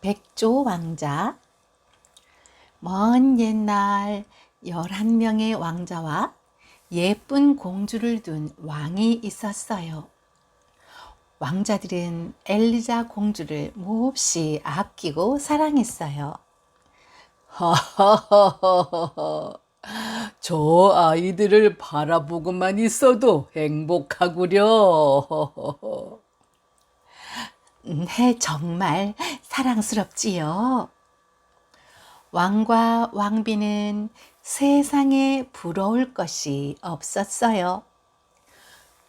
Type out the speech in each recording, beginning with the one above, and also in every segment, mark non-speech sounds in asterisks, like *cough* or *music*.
백조 왕자 먼 옛날 11명의 왕자와 예쁜 공주를 둔 왕이 있었어요. 왕자들은 엘리자 공주를 몹시 아끼고 사랑했어요. 저 아이들을 바라보고만 있어도 행복하구려. 네, 정말 사랑스럽지요. 왕과 왕비는 세상에 부러울 것이 없었어요.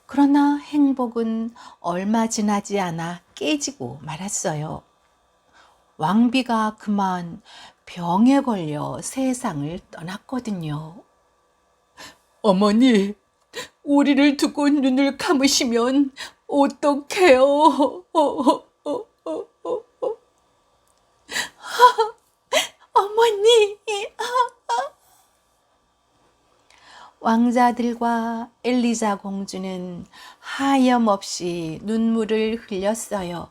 그러나 행복은 얼마 지나지 않아 깨지고 말았어요. 왕비가 그만 병에 걸려 세상을 떠났거든요. 어머니, 우리를 두고 눈을 감으시면 어떡해요? 어머니! 왕자들과 엘리자 공주는 하염없이 눈물을 흘렸어요.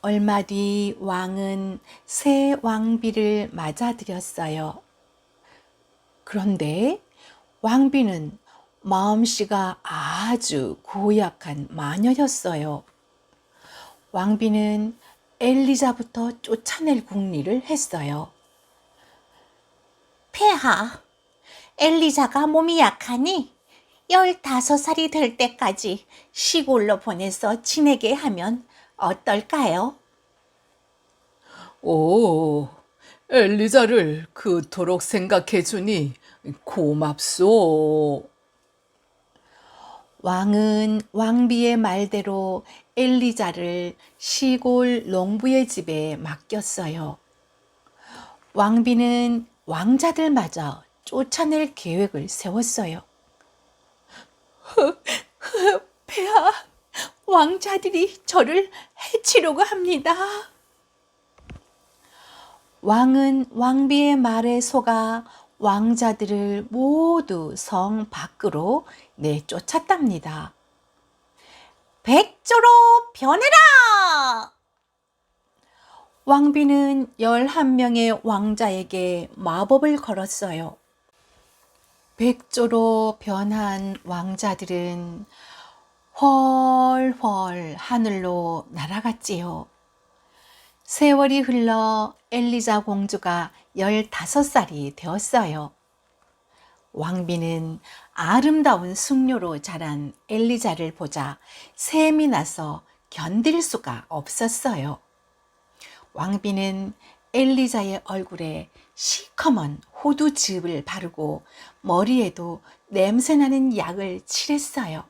얼마 뒤 왕은 새 왕비를 맞아들였어요. 그런데 왕비는 마음씨가 아주 고약한 마녀였어요. 왕비는 엘리자부터 쫓아낼 궁리를 했어요. 폐하, 엘리자가 몸이 약하니 15살이 될 때까지 시골로 보내서 지내게 하면 어떨까요? 오, 엘리자를 그토록 생각해주니 고맙소. 왕은 왕비의 말대로 엘리자를 시골 농부의 집에 맡겼어요. 왕비는 왕자들마저 쫓아낼 계획을 세웠어요. *laughs* 폐하, 왕자들이 저를 해치려고 합니다. 왕은 왕비의 말에 속아 왕자들을 모두 성 밖으로 내쫓았답니다. 백조로 변해라! 왕비는 11명의 왕자에게 마법을 걸었어요. 백조로 변한 왕자들은 훨훨 하늘로 날아갔지요. 세월이 흘러 엘리자 공주가 15살이 되었어요. 왕비는 아름다운 숙녀로 자란 엘리자를 보자 샘이 나서 견딜 수가 없었어요. 왕비는 엘리자의 얼굴에 시커먼 호두즙을 바르고 머리에도 냄새나는 약을 칠했어요.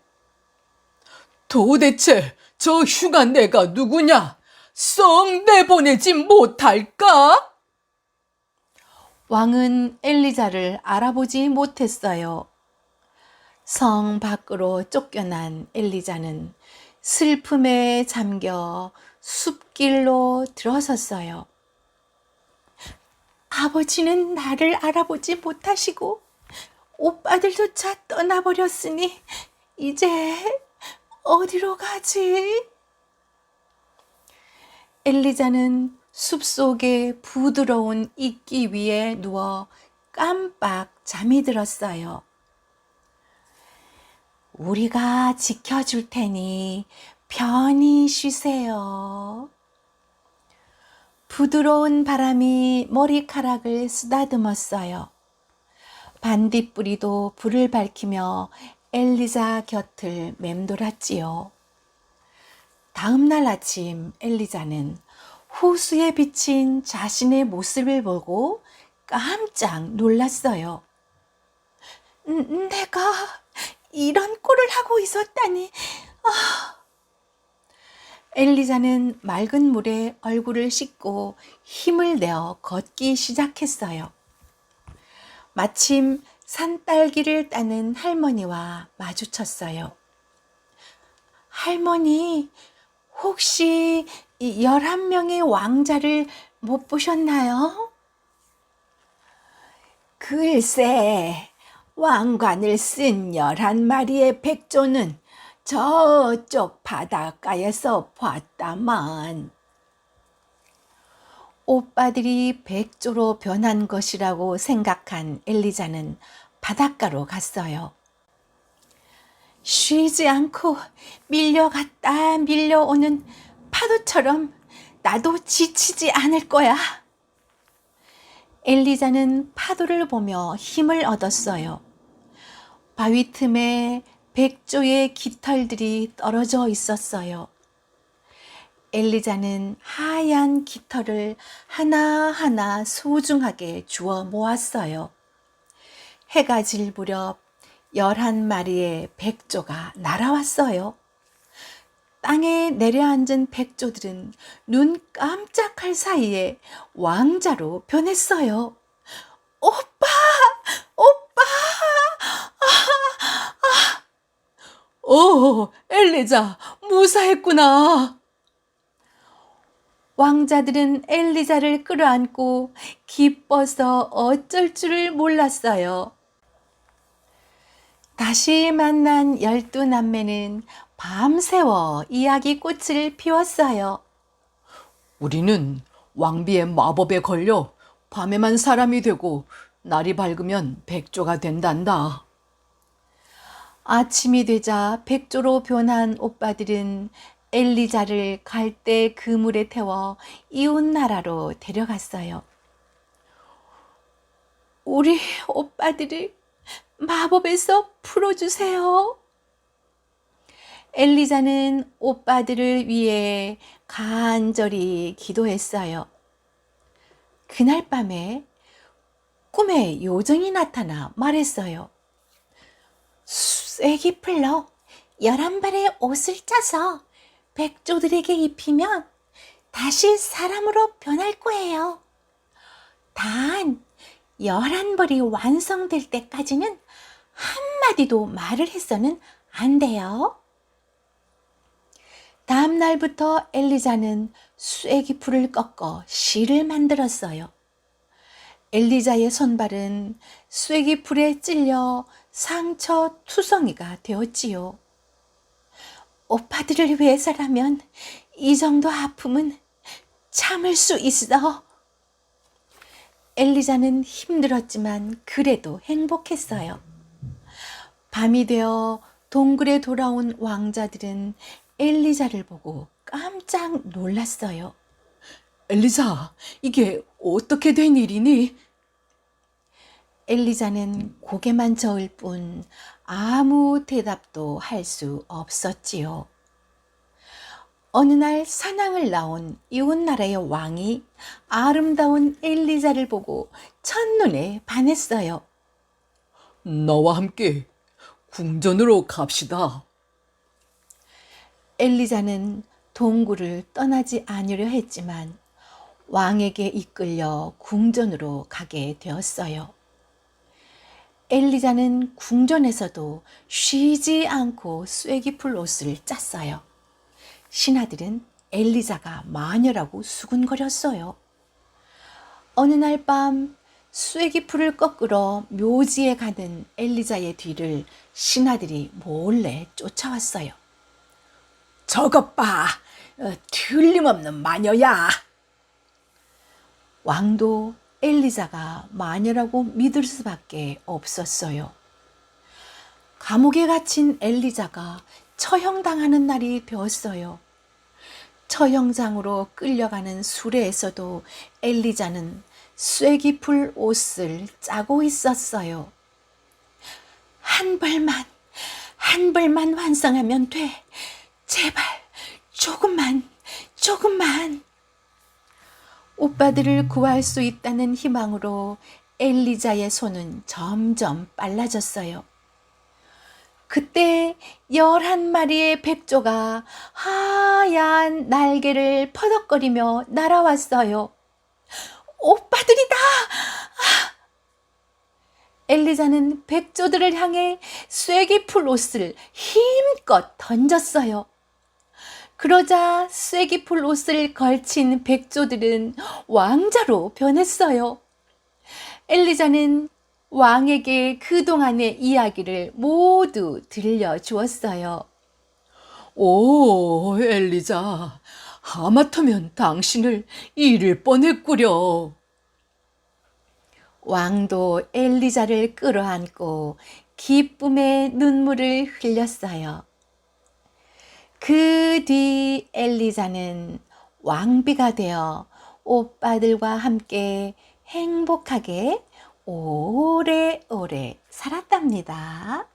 도대체 저 흉한 내가 누구냐? 썩 내보내지 못할까? 왕은 엘리자를 알아보지 못했어요. 성 밖으로 쫓겨난 엘리자는 슬픔에 잠겨 숲길로 들어섰어요. 아버지는 나를 알아보지 못하시고 오빠들조차 떠나버렸으니 이제 어디로 가지? 엘리자는 숲속의 부드러운 이끼 위에 누워 깜빡 잠이 들었어요. 우리가 지켜줄 테니 편히 쉬세요. 부드러운 바람이 머리카락을 쓰다듬었어요. 반딧불이도 불을 밝히며 엘리자 곁을 맴돌았지요. 다음 날 아침 엘리자는 호수에 비친 자신의 모습을 보고 깜짝 놀랐어요. 음, 내가 이런 꼴을 하고 있었다니. 아. 엘리자는 맑은 물에 얼굴을 씻고 힘을 내어 걷기 시작했어요. 마침 산딸기를 따는 할머니와 마주쳤어요. 할머니, 혹시 이 11명의 왕자를 못 보셨나요? 글쎄, 왕관을 쓴 열한 마리의 백조는 저쪽 바닷가에서 봤다만. 오빠들이 백조로 변한 것이라고 생각한 엘리자는 바닷가로 갔어요. 쉬지 않고 밀려갔다 밀려오는 파도처럼 나도 지치지 않을 거야. 엘리자는 파도를 보며 힘을 얻었어요. 바위 틈에 백조의 깃털들이 떨어져 있었어요. 엘리자는 하얀 깃털을 하나하나 소중하게 주워 모았어요. 해가 질 무렵 열한 마리의 백조가 날아왔어요. 땅에 내려앉은 백조들은 눈 깜짝할 사이에 왕자로 변했어요. 오빠! 오, 엘리자, 무사했구나. 왕자들은 엘리자를 끌어안고 기뻐서 어쩔 줄을 몰랐어요. 다시 만난 열두 남매는 밤새워 이야기 꽃을 피웠어요. 우리는 왕비의 마법에 걸려 밤에만 사람이 되고 날이 밝으면 백조가 된단다. 아침이 되자 백조로 변한 오빠들은 엘리자를 갈대 그물에 태워 이웃 나라로 데려갔어요. 우리 오빠들을 마법에서 풀어주세요. 엘리자는 오빠들을 위해 간절히 기도했어요. 그날 밤에 꿈에 요정이 나타나 말했어요. 쐐기 풀로 열한 벌의 옷을 짜서 백조들에게 입히면 다시 사람으로 변할 거예요. 단, 열한 벌이 완성될 때까지는 한마디도 말을 해서는 안 돼요. 다음 날부터 엘리자는 쐐기 풀을 꺾어 실을 만들었어요. 엘리자의 손발은 쐐기 풀에 찔려 상처 투성이가 되었지요. 오빠들을 위해서라면 이 정도 아픔은 참을 수 있어. 엘리자는 힘들었지만 그래도 행복했어요. 밤이 되어 동굴에 돌아온 왕자들은 엘리자를 보고 깜짝 놀랐어요. 엘리자, 이게 어떻게 된 일이니? 엘리자는 고개만 저을 뿐 아무 대답도 할 수 없었지요. 어느 날 사냥을 나온 이웃 나라의 왕이 아름다운 엘리자를 보고 첫눈에 반했어요. 나와 함께 궁전으로 갑시다. 엘리자는 동굴을 떠나지 않으려 했지만 왕에게 이끌려 궁전으로 가게 되었어요. 엘리자는 궁전에서도 쉬지 않고 쐐기풀 옷을 짰어요. 신하들은 엘리자가 마녀라고 수군거렸어요. 어느 날 밤 쐐기풀을 꺾으러 묘지에 가는 엘리자의 뒤를 신하들이 몰래 쫓아왔어요. 저것 봐, 어, 틀림없는 마녀야. 왕도 엘리자가 마녀라고 믿을 수밖에 없었어요. 감옥에 갇힌 엘리자가 처형당하는 날이 되었어요. 처형장으로 끌려가는 수레에서도 엘리자는 쐐기풀 옷을 짜고 있었어요. 한 벌만, 한 벌만 완성하면 돼. 제발, 조금만, 조금만. 오빠들을 구할 수 있다는 희망으로 엘리자의 손은 점점 빨라졌어요. 그때 열한 마리의 백조가 하얀 날개를 퍼덕거리며 날아왔어요. 오빠들이다! 엘리자는 백조들을 향해 쐐기풀 옷을 힘껏 던졌어요. 그러자 쐐기풀 옷을 걸친 백조들은 왕자로 변했어요. 엘리자는 왕에게 그동안의 이야기를 모두 들려주었어요. 오, 엘리자. 하마터면 당신을 잃을 뻔했구려. 왕도 엘리자를 끌어안고 기쁨의 눈물을 흘렸어요. 그 뒤 엘리자는 왕비가 되어 오빠들과 함께 행복하게 오래오래 살았답니다.